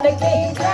The game.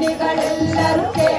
കണ്ണികളെല്ലാവർക്കും